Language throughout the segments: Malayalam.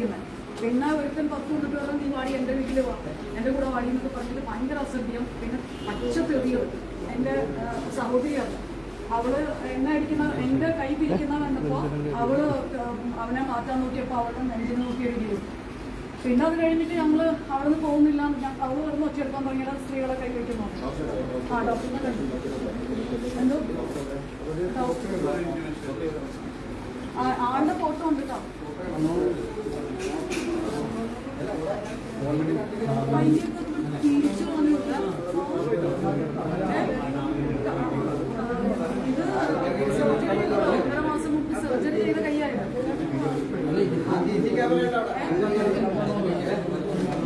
ഇരിക്കുന്നത് പിന്നെ ഒരുത്തൻ പത്ത് കൊണ്ടിട്ട് നീ വാടി എന്റെ വീട്ടിൽ വാ. എന്റെ കൂടെ വാടി എന്നൊക്കെ പറഞ്ഞിട്ട് ഭയങ്കര അസഭ്യം പിന്നെ പച്ച തെറിയോ എന്റെ സഹോദരിയാണ്. അവൾ എന്നെ അടിക്കുന്ന എന്റെ കൈ പിരിക്കുന്ന വന്നപ്പോ അവൾ അവനെ മാറ്റാൻ നോക്കിയപ്പോൾ അവളുടെ നെഞ്ചിന് നോക്കിയൊരു പിന്നെ അത് കഴിഞ്ഞിട്ട് ഞങ്ങൾ അവിടെ നിന്ന് പോകുന്നില്ല അവൾ വന്ന് ഒച്ചയെടുക്കാൻ തുടങ്ങിയത് സ്ത്രീകളെ കൈ വയ്ക്കുന്നു ആ ആ, ആളുടെ ഫോട്ടോ ഉണ്ട് കേട്ടോ വൈകിട്ട് തിരിച്ചു വന്നിട്ട് ഇത് സർജറി ചെയ്ത ഒന്നര മാസം മുമ്പ് സർജറി ചെയ്ത കൈയായിരുന്നു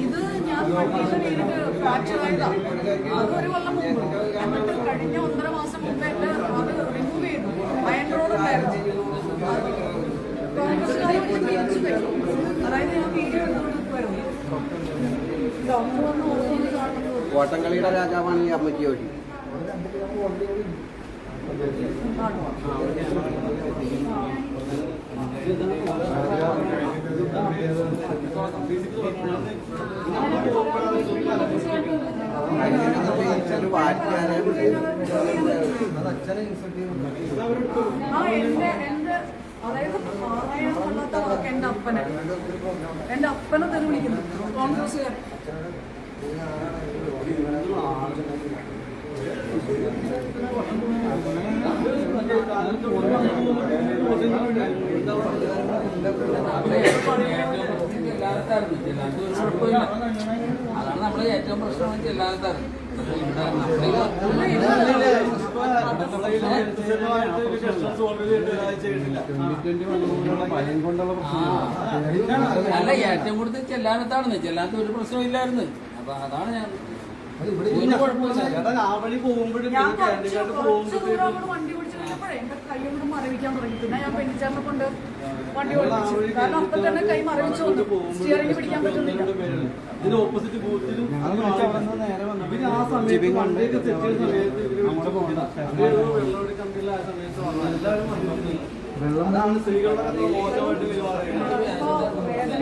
ഇത് ഞാൻ ഫ്രാക്ചർ ആയതാണ് ഒരു കൊല്ലം മുമ്പ് എന്നിട്ട് കഴിഞ്ഞ ഒന്നര മാസം മുമ്പ് എന്റെ അത് റിമൂവ് ചെയ്തു. അയൺ റോഡ് ഉണ്ടായിരുന്നു പിരിച്ചു വെച്ചു അതായത് ഞാൻ വീഡിയോ എടുത്തുകൊണ്ട് കാണുന്നത് ഓട്ടംകളിയുടെ രാജാവാണ് ഈ അമ്മയ്ക്ക് ജോലി ആ. എന്റെ എന്റെ അതായത് പറയാൻ കൊള്ളാത്ത വാക്ക് എന്റെ അപ്പനെ. എന്റെ അപ്പനെ തന്നെ വിളിക്കുന്നു. കോൺഗ്രസ്സുകാരൻ അതാണ് നമ്മളെ ഏറ്റവും പ്രശ്നം ഇവിടെ അല്ല ഏറ്റവും കൂടുതൽ ചെല്ലാനത്താണെന്ന്. ചെല്ലാത്ത ഒരു പ്രശ്നവും ഇല്ലായിരുന്നു അപ്പൊ അതാണ് ഞാൻ. ഒരു കുഴപ്പമില്ല. ആ വഴി പോകുമ്പോഴും കഴിഞ്ഞപ്പോഴേ എന്റെ കൈ കൊണ്ട് മരവിക്കാൻ തുടങ്ങി. പിന്നെ ഞാൻ പെണ്ണിച്ചാറിനെ കൊണ്ട് വണ്ടി ഓടിച്ചു കാരണം അപ്പൊ തന്നെ കൈ മരവിച്ചു വന്നു. സ്റ്റിയറിംഗ് പിടിക്കാൻ പറ്റുന്നില്ല. ഇതിന്റെ ഓപ്പോസിറ്റ് ബൂത്തിലും പിന്നെ ആ സമയത്ത് വണ്ടിയൊക്കെ സെറ്റ് ചെയ്ത സമയത്ത് പോകണം വെള്ളോടി കമ്പിയിലായ സമയത്ത് വന്നു. എല്ലാവരും വന്നു. അതാണ് സ്ത്രീകളുടെ മോശമായിട്ട് പെരുമാറുന്നത്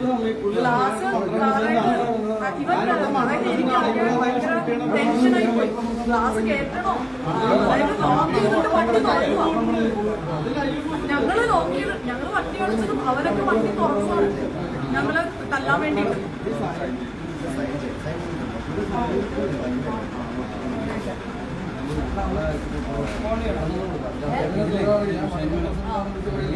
ആ ഗ്ലാസ് ടെൻഷനായി പോയി വണ്ടി തുറക്കുവാ ഞങ്ങൾ നോക്കിയത് ഞങ്ങൾ വണ്ടി ഓടിച്ചതും അവരൊക്കെ വണ്ടി തുറക്കുവാണ് ഞങ്ങൾ തല്ലാൻ വേണ്ടിയിട്ട് അയ്യോ